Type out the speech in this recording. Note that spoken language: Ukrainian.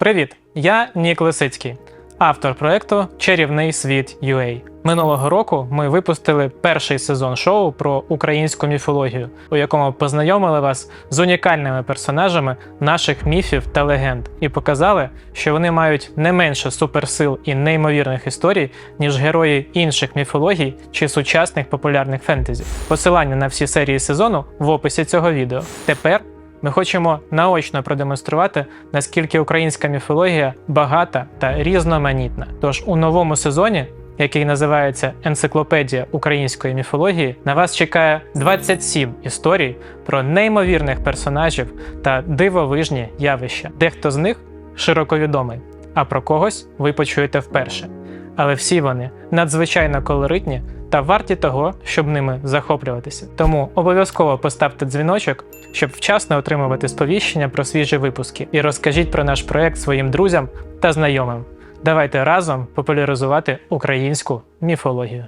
Привіт! Я Нік Лисицький, автор проекту Чарівний світ UA. Минулого року ми випустили перший сезон шоу про українську міфологію, у якому познайомили вас з унікальними персонажами наших міфів та легенд, і показали, що вони мають не менше суперсил і неймовірних історій, ніж герої інших міфологій чи сучасних популярних фентезі. Посилання на всі серії сезону в описі цього відео. Тепер ми хочемо наочно продемонструвати, наскільки українська міфологія багата та різноманітна. Тож у новому сезоні, який називається Енциклопедія української міфології, на вас чекає 27 історій про неймовірних персонажів та дивовижні явища. Дехто з них широко відомий, а про когось ви почуєте вперше. Але всі вони надзвичайно колоритні та варті того, щоб ними захоплюватися. Тому обов'язково поставте дзвіночок, щоб вчасно отримувати сповіщення про свіжі випуски, і розкажіть про наш проект своїм друзям та знайомим. Давайте разом популяризувати українську міфологію.